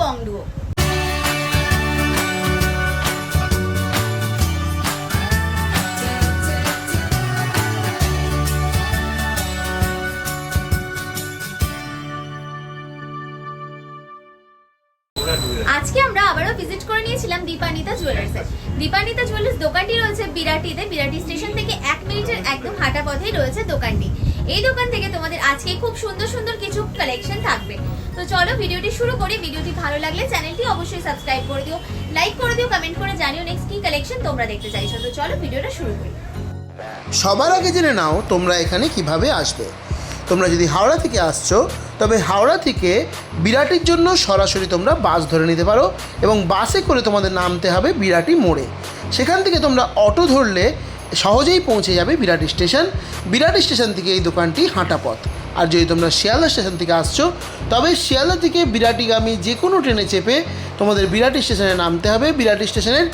The আজকে আমরা আবারও ভিজিট করে নিয়েছিলাম দীপানিতা জুয়েলার্সে দীপানিতা জুয়েলার্স দোকানটি রয়েছে বিরাটিতে। বিরাটি স্টেশন থেকে এক মিনিটের একদম হাঁটা পথেই রয়েছে দোকানটি। এই দোকান থেকে তোমাদের আজকে খুব সুন্দর সুন্দর কিছু কালেকশন থাকবে। তো চলো ভিডিওটি শুরু করি। ভিডিওটি ভালো লাগলে চ্যানেলটি অবশ্যই সাবস্ক্রাইব করে দিও, লাইক করে দিও কমেন্ট করে জানিও নেক্সট কি কালেকশন তোমরা দেখতে চাইছো। তো চলো ভিডিওটা শুরু করি। সবার আগে জেনে নাও তোমরা এখানে কীভাবে আসবে। তোমরা যদি হাওড়া থেকে আসছো, তবে হাওড়া থেকে বিরাটির জন্য সরাসরি তোমরা বাস ধরে নিতে পারো এবং বাসে করে তোমাদের নামতে হবে বিরাটি মোড়ে। সেখান থেকে তোমরা অটো ধরলে সহজেই পৌঁছে যাবে বিরাটি স্টেশন। বিরাটি স্টেশন থেকে এই দোকানটি হাঁটা পথ আর যদি তোমরা শিয়ালদা স্টেশন থেকে আসছো, তবে শিয়ালদা থেকে বিরাটিগামী যে কোনো ট্রেনে চেপে তোমাদের বিরাটি স্টেশনে নামতে হবে। বিরাটি স্টেশনের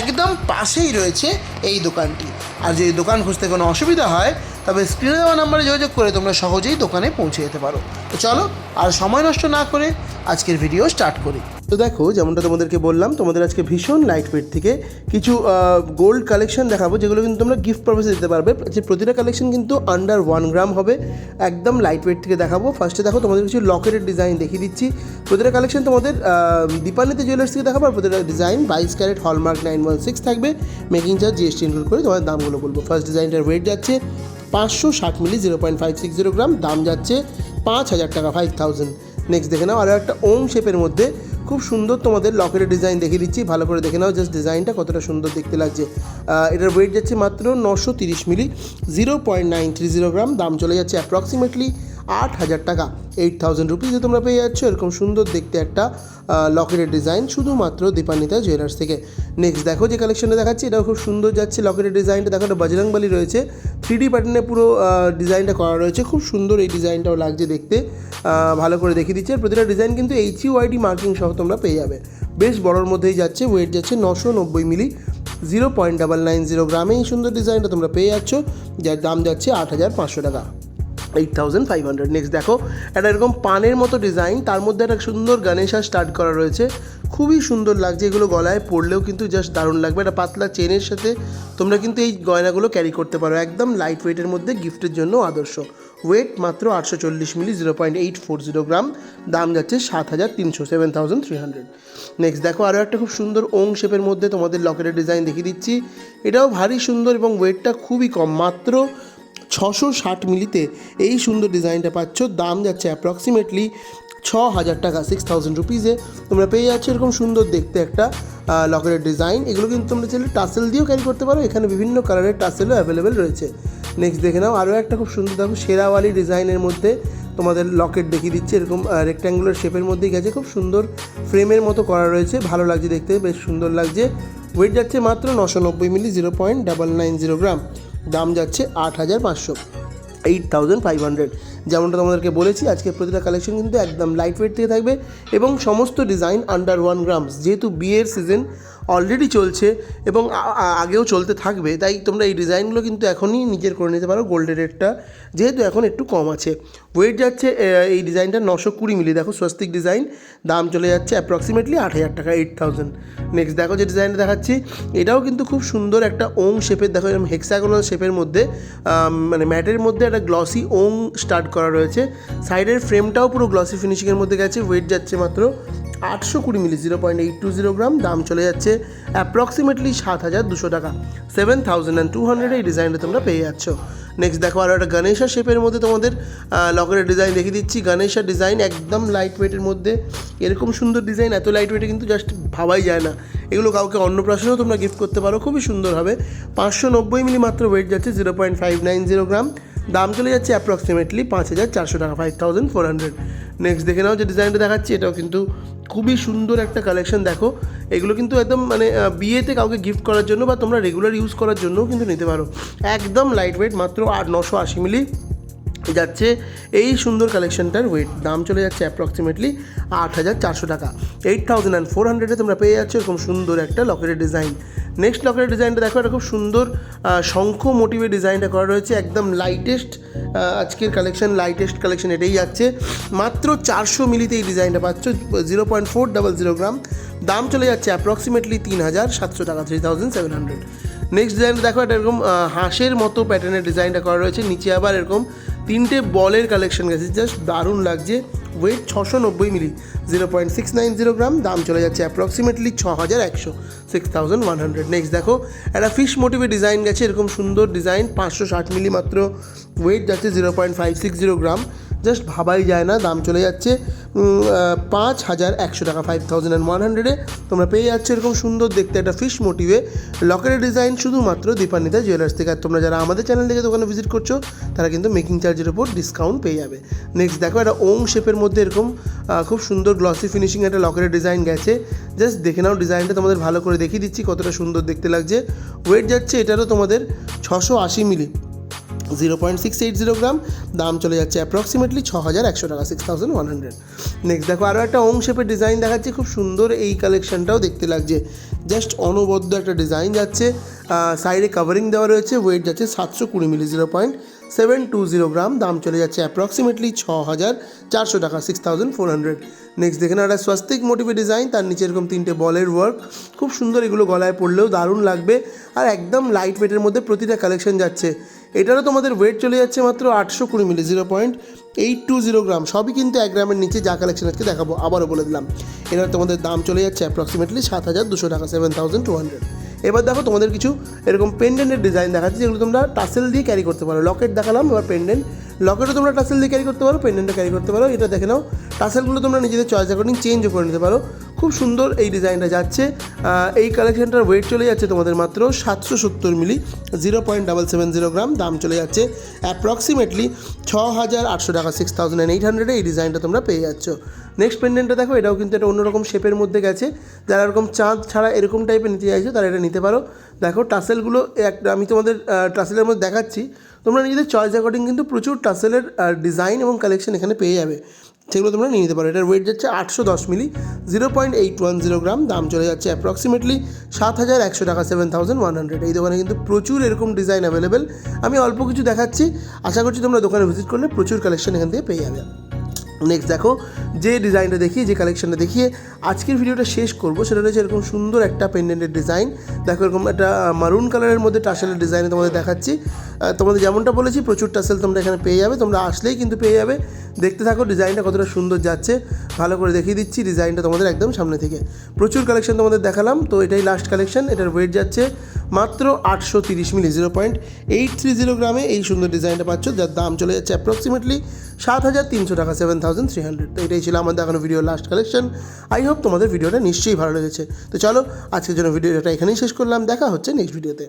একদম পাশেই রয়েছে এই দোকানটি। আর যদি দোকান খুঁজতে কোনো অসুবিধা হয়, তবে স্ক্রিনে দেওয়া নাম্বারে যোগাযোগ করে তোমরা সহজেই দোকানে পৌঁছে যেতে পারো। তো চলো, আর সময় নষ্ট না করে আজকের ভিডিও স্টার্ট করি। তো দেখো, যেমনটা তোমাদেরকে বললাম, তোমাদের আজকে ভীষণ লাইট ওয়েট থেকে কিছু গোল্ড কালেকশন দেখাবো, যেগুলো কিন্তু তোমরা গিফট পারপাসে দিতে পারবে। যে প্রতিটা কালেকশন কিন্তু আন্ডার ওয়ান গ্রাম হবে। একদম লাইট ওয়েট থেকে দেখাবো। ফার্স্টে দেখো, তোমাদের কিছু লকেটের ডিজাইন দেখিয়ে দিচ্ছি। প্রতিটা কালেকশন তোমাদের দীপান্বিতা জুয়েলার্স থেকে দেখাবো, আর প্রতিটা ডিজাইন বাইশ carat hallmark nine one six থাকবে। মেকিং চার্জ জিএসটি ইনক্লুড করে তোমাদের দামগুলো বলব। ফার্স্ট ডিজাইনটার ওয়েট যাচ্ছে পাঁচশো ষাট milli zero point five six zero gram দাম যাচ্ছে পাঁচ হাজার টাকা ফাইভ থাউজেন্ড নেক্সট দেখে নাও আরও একটা ওম শেপের মধ্যে। খুব সুন্দর তোমাদের লকেটের ডিজাইন দেখে দিচ্ছি। ভালো করে দেখে নাও জাস্ট ডিজাইনটা কতটা সুন্দর দেখতে লাগছে। এটার ওয়েট যাচ্ছে মাত্র নশো তিরিশ milli zero point nine three zero gram দাম চলে যাচ্ছে অ্যাপ্রক্সিমেটলি আট হাজার টাকা। এইট থাউজেন্ড রুপিজে তোমরা পেয়ে যাচ্ছ, এরকম সুন্দর দেখতে একটা লকেটের ডিজাইন শুধুমাত্র দীপান্বিতা জুয়েলার্স থেকে। নেক্সট দেখো যে কালেকশনটা দেখাচ্ছি, এটাও খুব সুন্দর যাচ্ছে লকেটের ডিজাইনটা দেখো এটা বজরংবালি রয়েছে। থ্রি ডি প্যাটার্নে পুরো ডিজাইনটা করা রয়েছে, খুব সুন্দর এই ডিজাইনটাও লাগছে দেখতে। ভালো করে দেখিয়ে দিচ্ছে প্রতিটা ডিজাইন কিন্তু এইচ ওয়াইডি মার্কিং সহ তোমরা পেয়ে যাবে। বেশ বড়োর মধ্যেই যাচ্ছে ওয়েট যাচ্ছে নশো নব্বই milli zero point double nine zero গ্রামে এই সুন্দর ডিজাইনটা তোমরা পেয়ে যাচ্ছ, যার দাম যাচ্ছে আট হাজার পাঁচশো টাকা। Eight thousand five hundred next দেখো একটা এরকম পানের মতো ডিজাইন তার মধ্যে একটা সুন্দর গণেশা স্টার্ট করা রয়েছে। খুবই সুন্দর লাগছে এগুলো গলায়, পরলেও কিন্তু জাস্ট দারুণ লাগবে। একটা পাতলা চেনের সাথে তোমরা কিন্তু এই গয়নাগুলো ক্যারি করতে পারো। একদম লাইট ওয়েটের মধ্যে গিফটের জন্য আদর্শ। ওয়েট মাত্র আটশো চল্লিশ milli zero point eight four zero gram দাম যাচ্ছে সাত হাজার তিনশো seven thousand three hundred next দেখো আরও একটা খুব সুন্দর ওং শেপের মধ্যে তোমাদের লকেটের ডিজাইন দেখিয়ে দিচ্ছি। এটাও ভারী সুন্দর এবং ওয়েটটা খুবই কম, মাত্র ছশো ষাট মিলিতে এই সুন্দর ডিজাইনটা পাচ্ছ। দাম যাচ্ছে অ্যাপ্রক্সিমেটলি ছ হাজার টাকা সিক্স থাউজেন্ড রুপিজে তোমরা পেয়ে যাচ্ছ এরকম সুন্দর দেখতে একটা লকেটের ডিজাইন। এগুলো কিন্তু তোমরা চাইলে টাসেল দিয়েও ক্যারি করতে পারো। এখানে বিভিন্ন কালারের টাসেলও অ্যাভেলেবেল রয়েছে। নেক্সট দেখে নাও, আরও একটা খুব সুন্দর, দেখো, সেরাওয়ালি ডিজাইনের মধ্যে তোমাদের লকেট দেখিয়ে দিচ্ছে। এরকম রেক্ট্যাঙ্গুলার শেপের মধ্যেই গেছে। খুব সুন্দর ফ্রেমের মতো করা রয়েছে। ভালো লাগছে দেখতে, বেশ সুন্দর লাগছে। ওয়েট যাচ্ছে মাত্র নশো নব্বই milli zero point double nine zero gram দাম যাচ্ছে আট হাজার পাঁচশো এইট থাউজেন্ড ফাইভ হান্ড্রেড যেমনটা তোমাদেরকে বলেছি, আজকে প্রতিটা কালেকশন কিন্তু একদম লাইট ওয়েট থেকে থাকবে এবং সমস্ত ডিজাইন আন্ডার ওয়ান গ্রামস যেহেতু বিয়ের সিজন অলরেডি চলছে এবং আগেও চলতে থাকবে, তাই তোমরা এই ডিজাইনগুলো কিন্তু এখনই নিজের করে নিতে পারো গোল্ডের রেটটা যেহেতু এখন একটু কম আছে। ওয়েট যাচ্ছে এই ডিজাইনটা নশো কুড়ি মিলি দেখো স্বস্তিক ডিজাইন দাম চলে যাচ্ছে অ্যাপ্রক্সিমেটলি আট হাজার টাকা এইট থাউজেন্ড নেক্সট দেখো যে ডিজাইনটা দেখাচ্ছি, এটাও কিন্তু খুব সুন্দর একটা ওং শেপের দেখো এরকম হেক্সাগোনাল শেপের মধ্যে মানে ম্যাটের মধ্যে একটা গ্লসি ওং স্টার্ট করা রয়েছে। সাইডের ফ্রেমটাও পুরো গ্লসি ফিনিশিংয়ের মধ্যে গেছে। ওয়েট যাচ্ছে মাত্র আটশো কুড়ি milli zero point eight two zero gram দাম চলে যাচ্ছে অ্যাপ্রক্সিমেটলি সাত হাজার দুশো টাকা। Seven thousand and two hundred এই ডিজাইনটা তোমরা পেয়ে যাচ্ছ। নেক্সট দেখো আরও একটা গণেশা শেপের মধ্যে তোমাদের লকেটের ডিজাইন দেখিয়ে দিচ্ছি। গণেশা ডিজাইন একদম লাইট ওয়েটের মধ্যে। এরকম সুন্দর ডিজাইন এত লাইট ওয়েটে কিন্তু জাস্ট ভাবাই যায় না। এগুলো কাউকে অন্নপ্রাশনেও তোমরা গিফট করতে পারো। খুবই সুন্দর হবে। পাঁচশো নব্বই মিলি মাত্র ওয়েট যাচ্ছে zero point five nine zero gram দাম চলে যাচ্ছে অ্যাপ্রক্সিমেটলি পাঁচ হাজার চারশো টাকা five thousand four hundred next দেখে নাও যে ডিজাইনটা দেখাচ্ছি, এটাও কিন্তু খুবই সুন্দর একটা কালেকশন দেখো। এগুলো কিন্তু একদম মানে বিয়েতে কাউকে গিফট করার জন্য বা তোমরা রেগুলার ইউজ করার জন্যও কিন্তু নিতে পারো। একদম লাইট ওয়েট মাত্র আট নশো আশি মিলি যাচ্ছে এই সুন্দর কালেকশনটার ওয়েট দাম চলে যাচ্ছে অ্যাপ্রক্সিমেটলি আট হাজার চারশো টাকা। এইট থাউজেন্ড অ্যান্ড ফোর হান্ড্রেডে তোমরা পেয়ে যাচ্ছ এরকম সুন্দর একটা লকেটের ডিজাইন নেক্সট লকেটের ডিজাইনটা দেখো এটা খুব সুন্দর শঙ্খ মোটিভের ডিজাইনটা করা রয়েছে, একদম লাইটেস্ট আজকের কালেকশন লাইটেস্ট কালেকশন এটাই যাচ্ছে। মাত্র চারশো মিলিতে এই ডিজাইনটা পাচ্ছ, zero point four double zero gram. দাম চলে যাচ্ছে অ্যাপ্রক্সিমেটলি তিন হাজার সাতশো টাকা three thousand seven hundred next ডিজাইনটা দেখো এটা এরকম হাঁসের মতো প্যাটার্নের ডিজাইনটা করা রয়েছে। নিচে আবার এরকম তিনটে বলের কালেকশন গেছে জাস্ট দারুণ লাগছে। ওয়েট ছশো নব্বই milli zero point six nine zero gram দাম চলে যাচ্ছে অ্যাপ্রক্সিমেটলি ছ হাজার একশো six thousand one hundred next দেখো, একটা ফিশ মোটিভে ডিজাইন গেছে, এরকম সুন্দর ডিজাইন পাঁচশো ষাট মিলি মাত্র। ওয়েট যাচ্ছে zero point five six zero gram just ভাবাই যায় না, দাম চলে যাচ্ছে পাঁচ হাজার একশো টাকা ফাইভ থাউজেন্ড অ্যান্ড ওয়ান হান্ড্রেডে তোমরা পেয়ে যাচ্ছ এরকম সুন্দর দেখতে একটা ফিশ মোটিভে লকেটের ডিজাইন শুধুমাত্র দীপান্বিতা জুয়েলার্স থেকে। আর তোমরা যারা আমাদের চ্যানেল থেকে দোকানে ভিজিট করছ, তারা কিন্তু মেকিং চার্জের উপর ডিসকাউন্ট পেয়ে যাবে। নেক্সট দেখো একটা ওং শেপের মধ্যে এরকম খুব সুন্দর গ্লসি ফিনিশিং একটা লকেটের ডিজাইন গেছে। জাস্ট দেখে নাও ডিজাইনটা তোমাদের ভালো করে দেখিয়ে দিচ্ছি কতটা সুন্দর দেখতে লাগছে। ওয়েট যাচ্ছে এটারও তোমাদের ছশো আশি milli zero point six eight zero gram. দাম চলে যাচ্ছে অ্যাপ্রক্সিমেটলি ছ হাজার একশো টাকা six thousand one hundred next দেখো আরও একটা ওং শেপের ডিজাইন দেখাচ্ছে। খুব সুন্দর এই কালেকশনটাও দেখতে লাগছে। জাস্ট অনবদ্য একটা ডিজাইন যাচ্ছে। সাইডে কাভারিং দেওয়া রয়েছে। ওয়েট যাচ্ছে সাতশো কুড়ি milli zero point seven two zero gram. দাম চলে যাচ্ছে অ্যাপ্রক্সিমেটলি ছ হাজার চারশো টাকা six thousand four hundred next দেখে একটা স্বাস্তিক মোটিভে ডিজাইন তার নিচে এরকম তিনটে বলের ওয়ার্ক খুব সুন্দর এগুলো গলায় পড়লেও দারুণ লাগবে। আর একদম লাইট ওয়েটের মধ্যে প্রতিটা কালেকশন যাচ্ছে। এটারও তোমাদের ওয়েট চলে যাচ্ছে মাত্র আটশো কুড়ি milli zero point eight two zero gram সবই কিন্তু এক গ্রামের নিচে, যা কালেকশন আজকে দেখাবো, আবারও বলে দিলাম। এটার তোমাদের দাম চলে যাচ্ছে অ্যাপ্রক্সিমেটলি সাত হাজার দুশো টাকা সেভেন থাউজেন্ড টু হান্ড্রেড এবার দেখো তোমাদের কিছু এরকম পেন্ডেন্টের ডিজাইন দেখাচ্ছি, যেগুলো তোমরা টাসেল দিয়ে ক্যারি করতে পারো। লকেট দেখালাম, এবার পেন্ডেন্ট লকেটও তোমরা টাসেল দিয়ে ক্যারি করতে পারো পেন্ডেন্টও ক্যারি করতে পারো। এটা দেখে নাও টাসেলগুলো তোমরা নিজেদের চয়েস অ্যাকর্ডিং চেঞ্জও করে নিতে পারো। খুব সুন্দর এই ডিজাইনটা যাচ্ছে। এই কালেকশনটার ওয়েট চলে যাচ্ছে তোমাদের মাত্র সাতশো সত্তর milli zero point double seven zero gram দাম চলে যাচ্ছে অ্যাপ্রক্সিমেটলি ছ হাজার আটশো টাকা সিক্স থাউজেন্ড এইট হান্ড্রেডে এই ডিজাইনটা তোমরা পেয়ে যাচ্ছ। নেক্সট পেন্ডেন্টটা দেখো, এটাও কিন্তু একটা অন্যরকম শেপের মধ্যে গেছে। যারা এরকম চাঁদ ছাড়া এরকম টাইপের নিতে চাইছো, তারা এটা নিতে পারো। দেখো টাসেলগুলো একটা আমি তোমাদের টাসেলের মধ্যে দেখাচ্ছি। তোমরা নিজেদের চয়েস অ্যাকর্ডিং কিন্তু প্রচুর টাসেলের ডিজাইন এবং কালেকশন এখানে পেয়ে যাবে। সেগুলো তোমরা নিয়ে নিতে পারো। এটার ওয়েট যাচ্ছে আটশো দশ milli zero point eight one zero gram দাম চলে যাচ্ছে অ্যাপ্রক্সিমেটলি সাত হাজার একশো টাকা সেভেন থাউজেন্ড ওয়ান হান্ড্রেড এই দোকানে কিন্তু প্রচুর এরকম ডিজাইন অ্যাভেলেবেল আমি অল্প কিছু দেখাচ্ছি। আশা করছি তোমরা দোকানে ভিজিট করলে প্রচুর কালেকশন এখান থেকে পেয়ে যাবে। নেক্সট দেখো, যে ডিজাইনটা দেখিয়ে, যে কালেকশনটা দেখিয়ে আজকের ভিডিওটা শেষ করব। সেটা রয়েছে এরকম সুন্দর একটা পেন্ডেন্টের ডিজাইন দেখো এরকম একটা মারুন কালারের মধ্যে টাসেলের ডিজাইনে তোমাদের দেখাচ্ছি। তোমাদের যেমনটা বলেছি প্রচুর টাসেল তোমরা এখানে পেয়ে যাবে। তোমরা আসলেই কিন্তু পেয়ে যাবে। দেখতে থাকো ডিজাইনটা কতটা সুন্দর যাচ্ছে। ভালো করে দেখিয়ে দিচ্ছি ডিজাইনটা তোমাদের একদম সামনে থেকে। প্রচুর কালেকশন তোমাদের দেখালাম, তো এটাই লাস্ট কালেকশন এটার ওয়েট যাচ্ছে মাত্র আটশো তিরিশ milli zero point eight three zero গ্রামে এই সুন্দর ডিজাইনটা পাচ্ছ, যার দাম চলে যাচ্ছে অ্যাপ্রক্সিমেটলি সাত হাজার তিনশো টাকা সেভেন থাউজেন্ড থ্রি হান্ড্রেড তো এটাই ছিল আমার দেখানো video last collection I hope তোমাদের ভিডিওটা নিশ্চয়ই ভালো লেগেছে। তো চলো, আজকের জন্য ভিডিওটা এখানেই শেষ করলাম। দেখা হচ্ছে নেক্সট ভিডিওতে